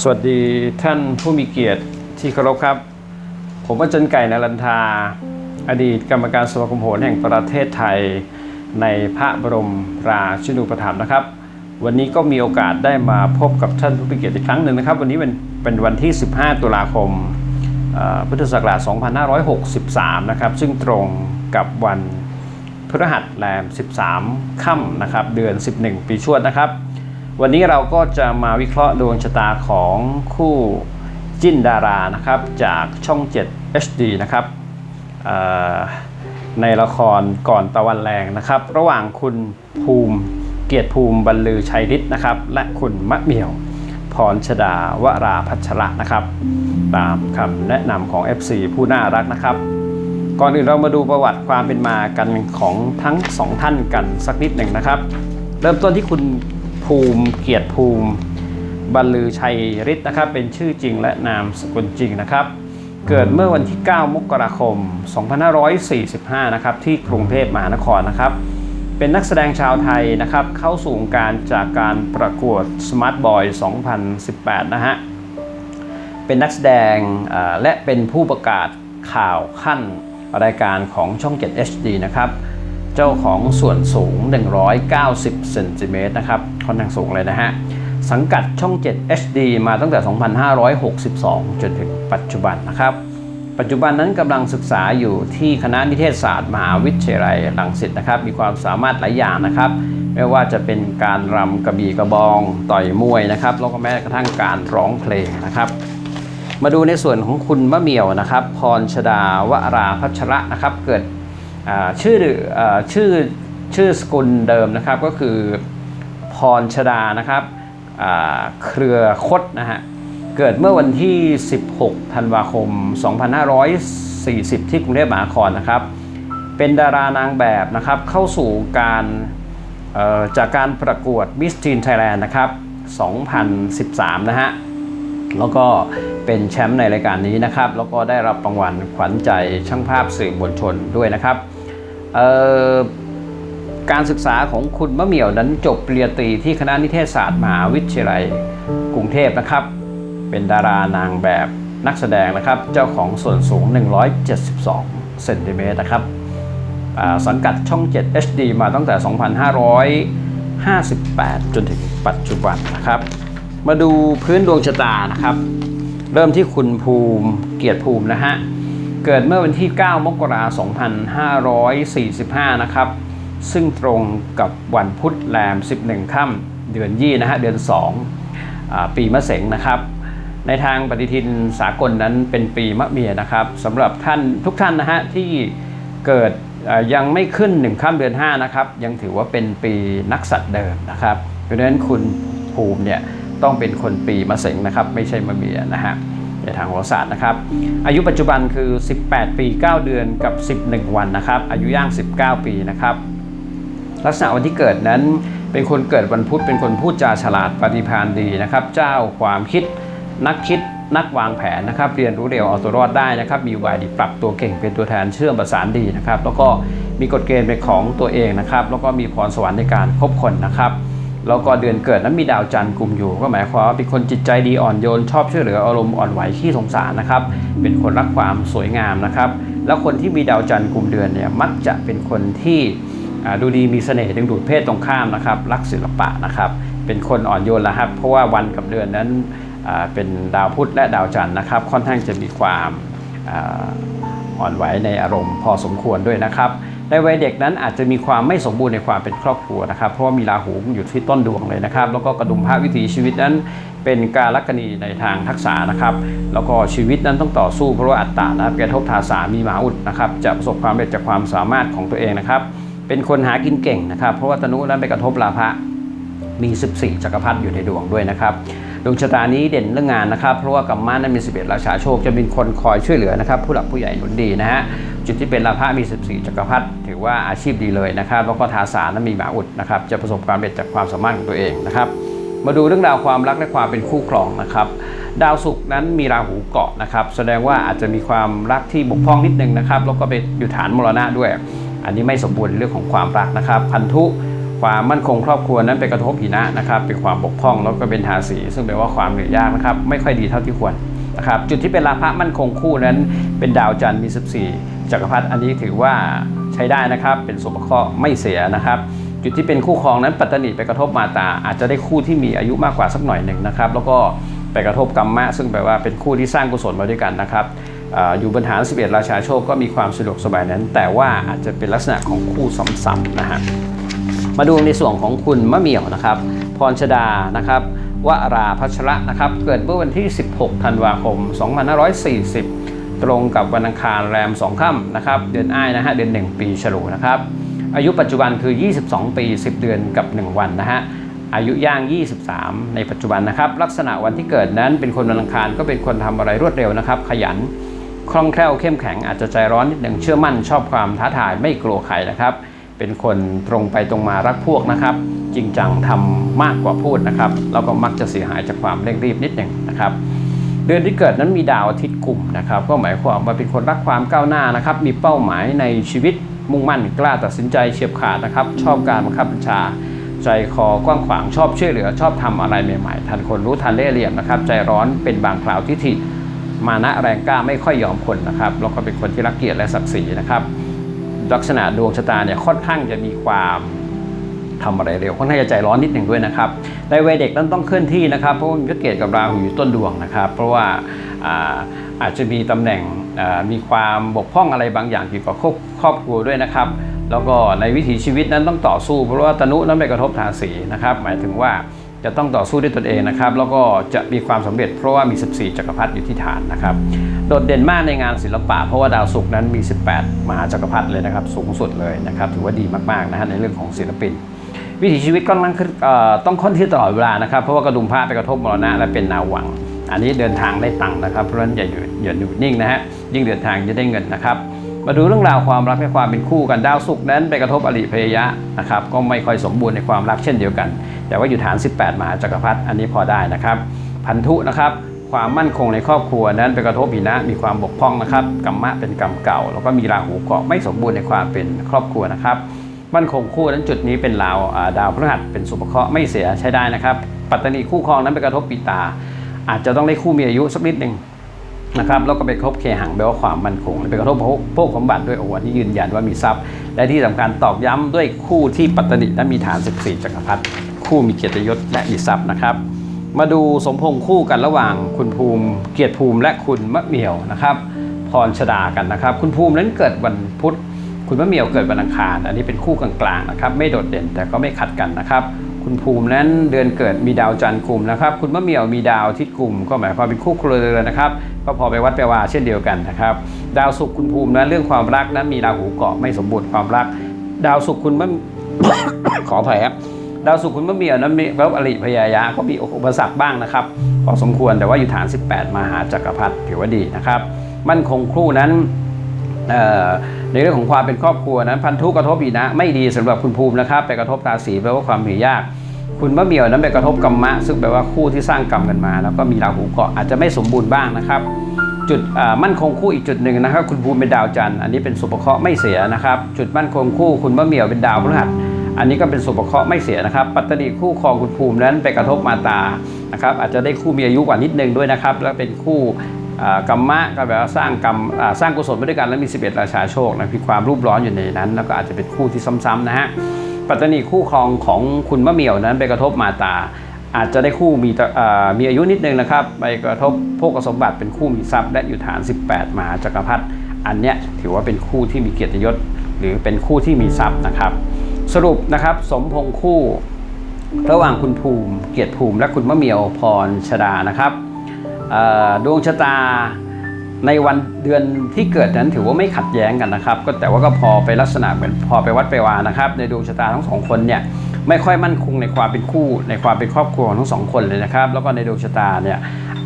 สวัสดีท่านผู้มีเกียรติที่เคารพครับ ผมอาจารย์ไก่นรันทา อดีตกรรมการสมาคมโหรแห่งประเทศไทย ในพระบรมราชินูปถัมภ์นะครับ วันนี้ก็มีโอกาสได้มาพบกับท่านผู้มีเกียรติอีกครั้งหนึ่งนะครับ วันนี้เป็นเป็นวันที่ 15 ตุลาคมพุทธศักราช 2563 นะครับ ซึ่งตรงกับวันพฤหัสแรม 13 ค่ำนะครับ เดือน 11 ปีชวดนะครับ วันนี้เราก็จะมาวิเคราะห์ดวงชะตาของคู่จิ้นดารานะครับจากช่อง 7 HD นะครับในละครก่อนตะวันแรงนะครับ ระหว่างคุณภูมิเกียรติภูมิบรรลือชัยฤทธิ์นะครับ และคุณมะเมี่ยวพรชดาวราพัชระนะครับ ตามคำแนะนำของ FC ผู้น่ารักนะครับ ก่อนอื่นเรามาดูประวัติความเป็นมากันของทั้งสองท่านกันสักนิดหนึ่งนะครับ เริ่มต้นที่คุณ ภูมิเกียรติภูมิบรรลือชัยฤทธิ์นะครับ เป็นชื่อจริงและนามสกุลจริงนะครับ เกิดเมื่อวันที่ 9 มกราคม 2545 นะครับ ที่กรุงเทพมหานครนะครับ เป็นนักแสดงชาวไทยนะครับ เข้าสู่วงการจากการประกวด Smart Boy 2018 นะฮะ เป็นนักแสดงและเป็นผู้ประกาศข่าวขั้นรายการของช่อง 7 HD นะครับ เจ้าของส่วนสูง 190เซนติเมตรนะครับค่อนข้างสูงเลยนะฮะ สังกัดช่อง 7 HD มาตั้งแต่ 2562 จนถึงปัจจุบันนะครับ ปัจจุบันนั้นกำลังศึกษาอยู่ที่คณะนิเทศศาสตร์มหาวิทยาลัยรังสิตนะครับ มีความสามารถหลายอย่างนะครับไม่ว่าจะเป็นการรำกระบี่กระบองต่อยมวยนะครับแล้วก็แม้กระทั่งการร้องเพลงนะครับมาดูในส่วนของคุณมะเมี่ยวนะครับ พรชดาวราพัชระนะครับ เกิด ชื่ออชื่อชื่อสกุลเดิมนะครับก็คือพรชดานะครับเครือคดนะฮะเกิดเมื่อวันที่ 16 ธันวาคม 2540 ที่กรุงเทพมหานครนะครับ เป็นดารานางแบบนะครับเข้าสู่การจากการประกวด Miss Teen Thailand นะครับ 2013 นะฮะแล้วก็เป็นแชมป์ในรายการนี้นะครับ แล้วก็ได้รับรางวัลขวัญใจช่างภาพสื่อมวลชนด้วยนะครับ การศึกษาของคุณมะเหมี่ยวนั้นจบปริญญาตรีที่คณะนิเทศศาสตร์มหาวิทยาลัย กรุงเทพนะครับ เป็นดารานางแบบนักแสดงนะครับ เจ้าของส่วนสูง 172เซนติเมตรนะครับสังกัดช่อง 7 HD มาตั้งแต่ 2558 จนถึงปัจจุบันนะครับ มาดูพื้นดวงชะตานะครับ เริ่มที่คุณภูมิเกียรติภูมินะฮะ เกิดเมื่อวันที่ 9 มกราคม 2545 นะครับ ซึ่งตรงกับวันพุธแรม 11 ค่ำเดือนยี่นะฮะ เดือน2อปีมะเสงนะครับ ในทางปฏิทินสากลนั้นเป็นปีมะเมียนะครับสำหรับท่านทุกท่านนะฮะที่เกิดยังไม่ขึ้นหนึ่งข้าเดือน 5 นะครับ ยังถือว่าเป็นปีนักสัตว์เดิมนะครับ เพราะฉะนั้นคุณภูมิเนี่ยต้องเป็นคนปีมะเสงนะครับ ไม่ใช่มะเมียนะฮะ ในทางโหราศาสตร์นะครับ อายุปัจจุบันคือ 18 ปี 9 เดือนกับ 11 วันนะครับ อายุย่าง 19 ปีนะครับ ลักษณะวันที่เกิดนั้นเป็นคนเกิดวันพุธเป็นคนพูดจาฉลาดปฏิภาณดีนะครับ เจ้าความคิดนักคิดนักวางแผนนะครับเรียนรู้เร็วเอาตัวรอดได้นะครับมีวัยดีปรับตัวเก่งเป็นตัวแทนเชื่อมประสานดีนะครับแล้วก็มีกฎเกณฑ์เป็นของตัวเองนะครับแล้วก็มีพรสวรรค์ในการคบคนนะครับ แล้วก็เดือนเกิดนั้นมีดาวจันทร์กลุ่มอยู่ ก็หมายความว่าเป็นคนจิตใจดีอ่อนโยน ชอบช่วยเหลืออารมณ์อ่อนไหวขี้สงสารนะครับ เป็นคนรักความสวยงามนะครับ แล้วคนที่มีดาวจันทร์กลุ่มเดือนเนี่ยมักจะเป็นคนที่ดูดีมีเสน่ห์ดึงดูดเพศตรงข้ามนะครับรักศิลปะนะครับเป็นคนอ่อนโยนนะครับ เพราะว่าวันกับเดือนนั้นเป็นดาวพุธและดาวจันทร์นะครับ ค่อนข้างจะมีความอ่อนไหวในอารมณ์พอสมควรด้วยนะครับ ในวัยเด็กนั้นอาจจะมีความไม่สมบูรณ์ในความเป็นครอบครัวนะครับเพราะว่ามีราหูอยู่ที่ต้นดวงเลยนะครับ แล้วก็กระดุมพระวิถีชีวิตนั้น เป็นการลักณีในทางทักษะนะครับ แล้วก็ชีวิตนั้นต้องต่อสู้เพราะว่าอัตตานะครับแกระทบทาสามีหมาอุดนะครับจะประสบความสำเร็จจากความสามารถของตัวเองนะครับ เป็นคนหากินเก่งนะครับ เพราะว่าตนุนั้นไปกระทบลาภะมี 14 จักรพรรดิอยู่ในดวงด้วยนะครับดวงชะตานี้เด่นเรื่องงานนะครับ เพราะว่ากัมมานั้นมี 11 ราชาโชคจะมีคนคอยช่วยเหลือนะครับ ผู้หลักผู้ใหญ่หนุนดีนะฮะจุดที่เป็นลาภะมี 14 จักรพรรดิือว่าอาชีพดีเลยนะครับแล้วก็ทาสานั้นมีหมาอุดนะครับจะประสบความสำเร็จจากความสามารถของตัวเองนะครับมาดูเรื่องราวความรักและความเป็นคู่ครองนะครับ ดาวศุกร์นั้นมีราหูเกาะนะครับ แสดงว่าอาจจะมีความรักที่บกพร่องนิดนึงนะครับแล้วก็ไปอยู่ฐานมรณะด้วย อันนี้ไม่สมบูรณ์เรื่องของความรักนะครับพันธุความมั่นคงครอบครัวนั้นไปกระทบหินะนะครับเป็นความบกพร่องแล้วก็เป็นทาสีซึ่งแปลว่าความเหนื่อยยากนะครับไม่ค่อยดีเท่าที่ควร นะครับจุดที่เป็นราพะมั่นคงคู่นั้น เป็นดาวจันทร์มี 14 จักรพรรดิอันนี้ถือว่าใช้ได้นะครับ เป็นสุภเคราะห์ไม่เสียนะครับจุดที่เป็นคู่ครองนั้นปัตตนิไปกระทบมาตา อาจจะได้คู่ที่มีอายุมากกว่าสักหน่อยหนึ่งนะครับแล้วก็ไปกระทบกรรมะ ซึ่งแปลว่าเป็นคู่ที่สร้างกุศลมาด้วยกันนะครับอาอยู่บนฐาน 11 ราชาโชคก็มีความสะดวกสบายนั้น แต่ว่าอาจจะเป็นลักษณะของคู่ซ้ำๆนะฮะมาดูในส่วนของคุณมะเหมี่ยวนะครับ พรชดานะครับ วราพัชระนะครับ เกิดเมื่อวันที่ 16 ธันวาคม 2540 ตรงกับวันอังคารแรม 2 ค่ำนะครับ เดือนอ้ายนะฮะ เดือน 1 ปีฉลูนะครับ อายุปัจจุบันคือ 22 ปี 10 เดือนกับ 1 วันนะฮะ อายุย่าง 23 ในปัจจุบันนะครับ ลักษณะวันที่เกิดนั้นเป็นคนวันอังคารก็เป็นคนทำอะไรรวดเร็วนะครับ ขยัน คล่องแคล่วเข้มแข็ง อาจจะใจร้อนนิดหนึ่งเชื่อมั่นชอบความท้าทายไม่กลัวใครนะครับ เป็นคนตรงไปตรงมารักพวกนะครับ จริงจังทำมากกว่าพูดนะครับแล้วก็มักจะเสียหายจากความเร่งรีบนิดหนึ่งนะครับ เดือนที่เกิดนั้นมีดาวอาทิตย์กลุ่มนะครับ ก็หมายความว่าเป็นคนรักความก้าวหน้านะครับ มีเป้าหมายในชีวิตมุ่งมั่นกล้าตัดสินใจเฉียบขาดนะครับ ชอบการบังคับบัญชา ใจคอกว้างขวางชอบช่วยเหลือ ชอบทำอะไรใหม่ๆ ทันคนรู้ทันเล่เหลี่ยมนะครับ ใจร้อนเป็นบางคราวทิฐิมานะแรงกล้าไม่ค่อยยอมคนนะครับแล้วก็เป็นคนที่รักเกียรติและศักดิ์ศรีนะครับ ลักษณะดวงชะตาเนี่ยค่อนข้างจะมีความ ทำอะไรเร็วค่อนข้างจะใจร้อนนิดหนึ่งด้วยนะครับในวัยเด็กนั้นต้องเคลื่อนที่นะครับเพราะมีพระเกตกับราหูอยู่ต้นดวงนะครับ เพราะว่าอาอาจจะมีตำแหน่งมีความบกพร่องอะไรบางอย่างเกี่ยวกับครอบครอบครัวด้วยนะครับแล้วก็ในวิถีชีวิตนั้นต้องต่อสู้ เพราะว่าตนุนั้นไปกระทบทาสีนะครับ หมายถึงว่าจะต้องต่อสู้ด้วยตนเองนะครับ แล้วก็จะมีความสำเร็จเพราะว่ามี 14 จักรพรรดิอยู่ที่ฐานนะครับ โดดเด่นมากในงานศิลปะ เพราะว่าดาวศุกร์นั้นมี 18 มหาจักรพรรดิเลยนะครับ สูงสุดเลยนะครับ ถือว่าดีมากๆนะฮะในเรื่องของศิลปิน วิถีชีวิตก็ต้องเอ่อต้องค่อนที่ตลอดเวลานะครับ เพราะว่ากระดุมผ้าไปกระทบมรณะและเป็นนาหวัง อันนี้เดินทางได้ตังค์นะครับ เพราะฉะนั้นอย่าอยู่อย่าอยู่นิ่งนะฮะยิ่งเดินทางจะได้เงินนะครับ มาดูเรื่องราวความรักและความเป็นคู่กันดาวศุกนั้นไปกระทบอริพยะนะครับก็ไม่ค่อยสมบูรณ์ในความรักเช่นเดียวกัน แต่ว่าอยู่ฐาน 18มหาจักรพรรดิอันนี้พอได้นะครับ พันธุนะครับความมั่นคงในครอบครัวนั้นไปกระทบหินะมีความบกพร่องนะครับกรรมะเป็นกรรมเก่า แล้วก็มีราหูเกาะไม่สมบูรณ์ในความเป็นครอบครัวนะครับ มั่นคงคู่นั้นจุดนี้เป็นดาวดาวพฤหัสเป็นสุภเคราะห์ไม่เสียใช้ได้นะครับ ปัตตานีคู่ครองนั้นไปกระทบปีตา อาจจะต้องได้คู่มีอายุสักนิดหนึ่งนะครับแล้วก็ไปครบเคหังแปลว่าความมั่นคงไปกระทบพวกพวกสมบัติด้วยโอ้วันนี้ยืนยันว่ามีทรัพย์ และที่สำคัญตอกย้ำด้วยคู่ที่ปัตตานีนั้นมีฐาน 14 จักรพรรดิคู่มีเกียรติยศและมีทรัพย์นะครับ มาดูสมพงษ์คู่กันระหว่างคุณภูมิ เกียรติภูมิและคุณมะเหมียวนะครับพรชดากันนะครับ คุณภูมินั้นเกิดวันพุธ คุณมะเหมี่ยวเกิดวันอังคาร อันนี้เป็นคู่กลางๆนะครับไม่โดดเด่นแต่ก็ไม่ขัดกันนะครับ คุณภูมินั้นเดือนเกิดมีดาวจันทร์กลุ่มนะครับ คุณมะเหมี่ยวมีดาวทิตย์กลุ่ม ก็หมายความเป็นคู่ครัวเรือนนะครับก็พอไปวัดไปว่าเช่นเดียวกันนะครับ ดาวศุกร์คุณภูมินั้นเรื่องความรักนั้นมีราหูเกาะไม่สมบูรณ์ความรัก ดาวศุกร์คุณมะขออภัยครับดาวศุกร์คุณมะเหมี่ยวนั้นมีแล้วอริพยายะก็มีอุปสรรคบ้างนะครับพอสมควรแต่ว่าอยู่ฐาน 18 มหาจักรพรรดิถือว่าดีนะครับ มั่นคงคู่นั้นเในเรื่องของความเป็นครอบครัวนั้นพันธุกระทบอีนะไม่ดีสำหรับคุณภูมินะครับไปกระทบราศีแปลว่าความเหนื่อยยาก คุณมะเหมี่ยวนั้นไปกระทบกรรมะ ซึ่งแปลว่าคู่ที่สร้างกรรมกันมา แล้วก็มีราหูเกาะอาจจะไม่สมบูรณ์บ้างนะครับจุดมั่นคงคู่อีกจุดหนึ่งนะครับ คุณภูมิเป็นดาวจันทร์อันนี้เป็นสุภเคราะห์ไม่เสียนะครับ จุดมั่นคงคู่คุณมะเหมี่ยวเป็นดาวพฤหัสอันนี้ก็เป็นสุภเคราะห์ไม่เสียนะครับ ปัตตนีคู่ครองคุณภูมินั้นไปกระทบมาตานะครับอาจจะได้คู่มีอายุกว่านิดนึงด้วยนะครับ แล้วเป็นคู่ กรรมะก็แบบว่าสร้างกรรมสร้างกุศลไปด้วยกันแล้วมี 11 ราชาโชคนะมีความรูปร้อนอยู่ในนั้น แล้วก็อาจจะเป็นคู่ที่ซ้ำๆนะฮะปัตตนีคู่ครองของคุณมะเหมี่ยวนั้นไปกระทบมาตา อาจจะได้คู่มีมีอายุนิดนึงนะครับไปกระทบโภคสมบัติเป็นคู่มีทรัพย์และอยู่ฐาน 18มหาจักรพรรดิอันเนี้ยถือว่าเป็นคู่ที่มีเกียรติยศ หรือเป็นคู่ที่มีทรัพย์นะครับ สรุปนะครับสมพงษ์คู่ ระหว่างคุณภูมิ เกียรติภูมิ และคุณมะเหมียวพรชดานะครับ ดวงชะตาในวันเดือนที่เกิดนั้นถือว่าไม่ขัดแย้งกันนะครับ ก็แต่ว่าก็พอไปลักษณะเหมือนพอไปวัดไปวานะครับ ในดวงชะตาทั้งสองคนเนี่ยไม่ค่อยมั่นคงในความเป็นคู่ ในความเป็นครอบครัวของทั้งสองคนเลยนะครับ แล้วก็ในดวงชะตาเนี่ย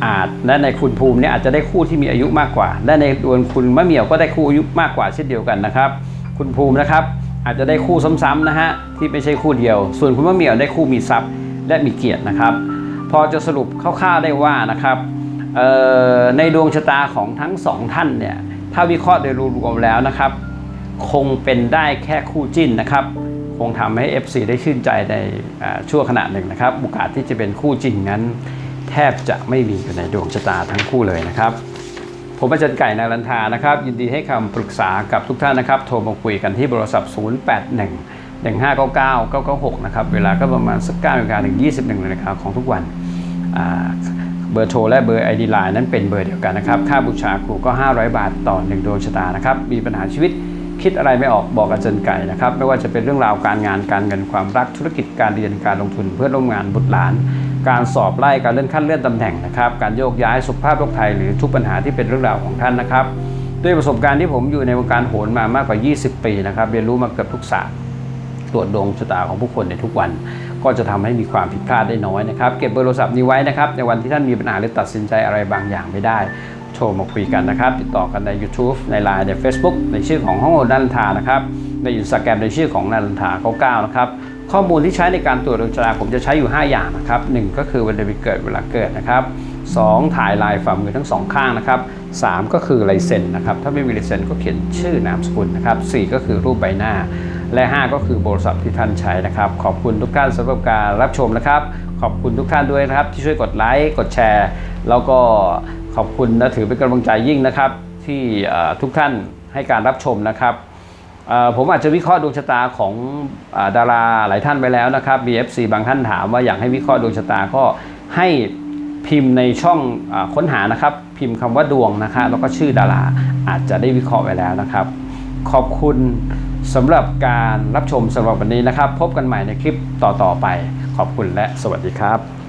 อาจและในคุณภูมิเนี่ยอาจจะได้คู่ที่มีอายุมากกว่า และในดวงคุณมะเหมี่ยวก็ได้คู่อายุมากกว่าเช่นเดียวกันนะครับ คุณภูมินะครับอาจจะได้คู่ซ้ำๆนะฮะที่ไม่ใช่คู่เดียว ส่วนคุณมะเหมี่ยวได้คู่มีทรัพย์และมีเกียรตินะครับ พอจะสรุปคร่าวๆได้ว่านะครับ ในดวงชะตาของทั้งสองท่านเนี่ยถ้าวิเคราะห์โดยรวมแล้วนะครับ คงเป็นได้แค่คู่จิ้นนะครับ คงทำให้ FC ได้ชื่นใจในชั่วขณะหนึ่งนะครับโอกาสที่จะเป็นคู่จริงนั้น แทบจะไม่มีอยู่ในดวงชะตาทั้งคู่เลยนะครับผมอาจารย์ไก่นารันทานะครับ ยินดีให้คำปรึกษากับทุกท่านนะครับ โทรมาคุยกันที่โทรศัพท์081 1599 996 นะครับ เวลาก็ประมาณสัก9นาฬิกาถึง21นาฬิกาของทุกวันอ่า เบอร์โทรและเบอร์ ID Line นั้นเป็นเบอร์เดียวกันนะครับ ค่าบูชาครูก็ 500 บาทต่อ 1 ดวงชะตานะครับ มีปัญหาชีวิตคิดอะไรไม่ออกบอกอาจารย์ไก่นะครับ ไม่ว่าจะเป็นเรื่องราวการงานการเงินความรักธุรกิจการเรียนการลงทุนเพื่อร่วมงานบุตรหลาน การสอบไล่การเลื่อนขั้นเลื่อนตำแหน่งนะครับ การโยกย้ายสุขภาพโรคภัยหรือทุกปัญหาที่เป็นเรื่องราวของท่านนะครับ ด้วยประสบการณ์ที่ผมอยู่ในวงการโหนมามากกว่า 20 ปีนะครับเรียนรู้มาเกือบทุกศาสตร์ ตรวจดวงชะตาของผู้คนในทุกวัน ก็จะทำให้มีความผิดพลาดได้น้อยนะครับ เก็บเบอร์โทรศัพท์นี้ไว้นะครับ ในวันที่ท่านมีปัญหาหรือตัดสินใจอะไรบางอย่างไม่ได้ โทรมาคุยกันนะครับ ติดต่อกันใน YouTube ใน Line ใน Facebook ในชื่อของห้องโอนันทานะครับในอินสตาแกรมในชื่อของนันทา99นะครับข้อมูลที่ใช้ในการตรวจดวงชะตาผมจะใช้อยู่ 5 อย่างนะครับ 1 ก็คือวันเดือนปีเกิดเวลาเกิดนะครับ 2 ถ่ายลายฝ่ามือทั้งสองข้างนะครับ 3 ก็คือลายเซ็นนะครับ ถ้าไม่มีลายเซ็นก็เขียนชื่อนามสกุลนะครับ 4 ก็คือรูปใบหน้า และ 5 ก็คือโทรศัพท์ที่ท่านใช้นะครับ ขอบคุณทุกท่านสำหรับการรับชมนะครับ ขอบคุณทุกท่านด้วยนะครับ ที่ช่วยกดไลค์กดแชร์ แล้วก็ขอบคุณนะถือเป็นกำลังใจยิ่งนะครับ ที่ทุกท่านให้การรับชมนะครับผมอาจจะวิเคราะห์ดวงชะตาของอดาราหลายท่านไปแล้วนะครับ BFC บางท่านถามว่าอยากให้วิเคราะห์ดวงชะตาก็ให้พิมพ์ในช่องอค้นหานะครับ พิมพ์คำว่าดวงนะคะแล้วก็ชื่อดาราอาจจะได้วิเคราะห์ไว้แล้วนะครับ ขอบคุณ สำหรับการรับชมสำหรับวันนี้นะครับ พบกันใหม่ในคลิปต่อๆไป ขอบคุณและสวัสดีครับ